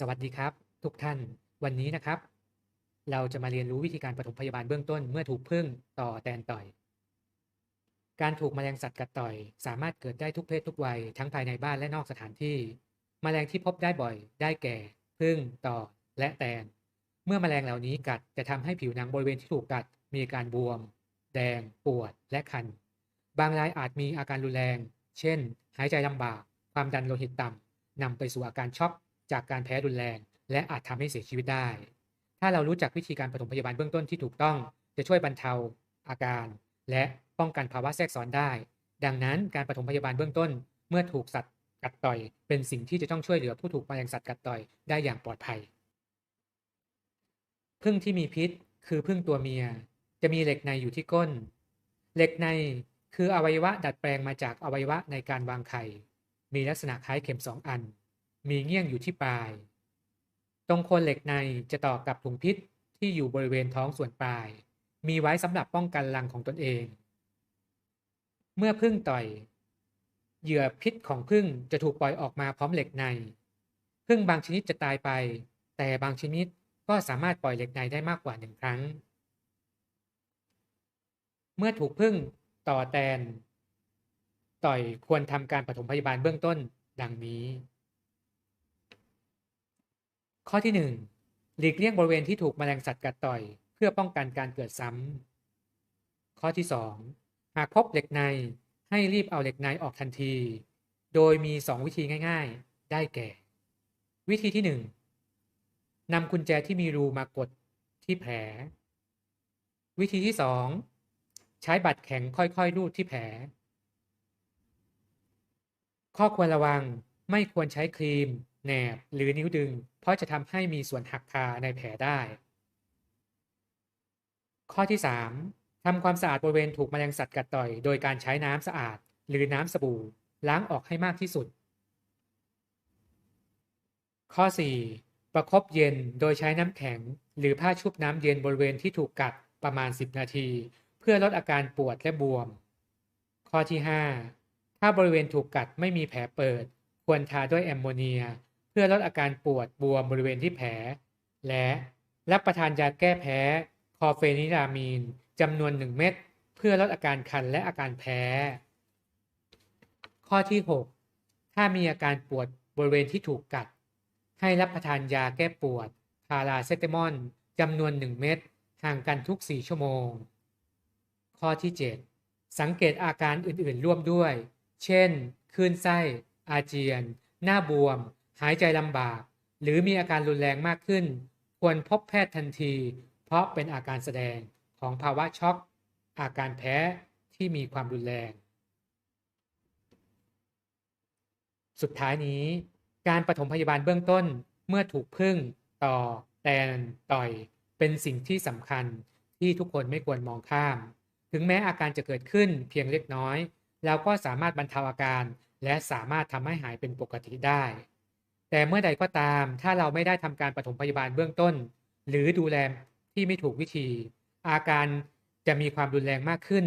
สวัสดีครับ ทุกท่านวันนี้นะครับ เราจะมาเรียนรู้วิธีการปฐมพยาบาลเบื้องต้นเมื่อถูกพึ่งต่อแตนต่อย การถูกแมลงสัตว์กัดต่อย สามารถเกิดได้ทุกเพศทุกวัยทั้งภายในบ้านและนอกสถานที่แมลงที่พบได้บ่อย ได้แก่ พึ่งต่อและแตน เมื่อแมลงเหล่านี้กัดจะทำให้ผิวหนังบริเวณที่ถูกกัด มีการบวม แดง ปวดและคัน บางรายอาจมีอาการรุนแรง เช่น หายใจลำบาก ความดันโลหิตต่ำนำไปสู่อาการช็อก จากการแพ้รุนแรง และอาจทำให้เสียชีวิตได้ ถ้าเรารู้จักวิธีการปฐมพยาบาลเบื้องต้นที่ถูกต้อง จะช่วยบรรเทาอาการ และป้องกันภาวะแทรกซ้อนได้ ดังนั้นการปฐมพยาบาลเบื้องต้นเมื่อถูกสัตว์กัดต่อย เป็นสิ่งที่จะต้องช่วยเหลือผู้ถูกแมลงสัตว์กัดต่อยได้อย่างปลอดภัยพึ่งที่มีพิษคือพึ่งตัวเมีย จะมีเหล็กในอยู่ที่ก้น เหล็กในคืออวัยวะดัดแปลงมาจากอวัยวะในการวางไข่ มีลักษณะคล้ายเข็มสองอัน มีเงี้ยงอยู่ที่ปลาย ตรงโคนเหล็กในจะต่อกับถุงพิษที่อยู่บริเวณท้องส่วนปลาย มีไว้สำหรับป้องกันรังของตนเอง เมื่อพึ่งต่อย เหยื่อพิษของพึ่งจะถูกปล่อยออกมาพร้อมเหล็กใน พึ่งบางชนิดจะตายไป แต่บางชนิดก็สามารถปล่อยเหล็กในได้มากกว่าหนึ่งครั้ง เมื่อถูกพึ่งต่อแตน ต่อยควรทำการปฐมพยาบาลเบื้องต้นดังนี้ ข้อที่ 1 หลีกเลี่ยงบริเวณที่ถูกแมลงสัตว์กัดต่อย เพื่อป้องกันการเกิดซ้ำ ข้อที่ 2 หากพบเหล็กในให้รีบเอาเหล็กในออกทันที โดยมี 2 วิธีง่าย ๆ ได้แก่ วิธีที่ 1นำกุญแจที่มีรูมากดที่แผล วิธีที่ 2 ใช้บัตรแข็งค่อยๆรูดที่แผล ข้อควรระวังไม่ควรใช้ครีม แหนบหรือนิ้วดึง เพราะจะทำให้มีส่วนหักคาในแผลได้ ข้อที่ 3ทำความสะอาดบริเวณถูกแมลงสัตว์กัดต่อย โดยการใช้น้ำสะอาด หรือน้ำสบู่ ล้างออกให้มากที่สุด ข้อ 4 ประคบเย็นโดยใช้น้ำแข็ง หรือผ้าชุบน้ำเย็นบริเวณที่ถูกกัดประมาณ 10 นาที เพื่อลดอาการปวดและบวม ข้อที่ 5 ถ้าบริเวณถูกกัดไม่มีแผลเปิด ควรทาด้วยแอมโมเนีย พื่อลดอาการปวดบวมบริเวณที่แผล และรับประทานยาแก้แพ้คอเฟนิรามีนจำนวน 1 เม็ดเพื่อลดอาการคันและอาการแพ้ ข้อที่ 6 ถ้ามีอาการปวดบริเวณที่ถูกกัด ให้รับประทานยาแก้ปวดพาราเซตามอลจำนวน 1 เม็ดห่างกันทุก 4 ชั่วโมง ข้อที่ 7 สังเกตอาการอื่นๆร่วมด้วย เช่น คลื่นไส้ อาเจียน หน้าบวม หายใจลำบาก หรือมีอาการรุนแรงมากขึ้น ควรพบแพทย์ทันที เพราะเป็นอาการแสดงของภาวะช็อก อาการแพ้ที่มีความรุนแรง สุดท้ายนี้ การปฐมพยาบาลเบื้องต้นเมื่อถูกพึ่ง ต่อ แตน ต่อย เป็นสิ่งที่สำคัญที่ทุกคนไม่ควรมองข้าม ถึงแม้อาการจะเกิดขึ้นเพียงเล็กน้อย เราก็สามารถบรรเทาอาการ และสามารถทำให้หายเป็นปกติได้ แต่เมื่อใดก็ตาม ถ้าเราไม่ได้ทำการปฐมพยาบาลเบื้องต้น หรือดูแลที่ไม่ถูกวิธี อาการจะมีความรุนแรงมากขึ้น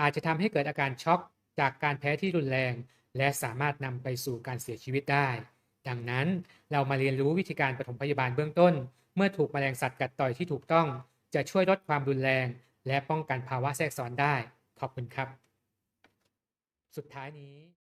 อาจจะทำให้เกิดอาการช็อกจากการแพ้ที่รุนแรง และสามารถนำไปสู่การเสียชีวิตได้ ดังนั้นเรามาเรียนรู้วิธีการปฐมพยาบาลเบื้องต้น เมื่อถูกแมลงสัตว์กัดต่อยที่ถูกต้อง จะช่วยลดความรุนแรง และป้องกันภาวะแทรกซ้อนได้ ขอบคุณครับ สุดท้ายนี้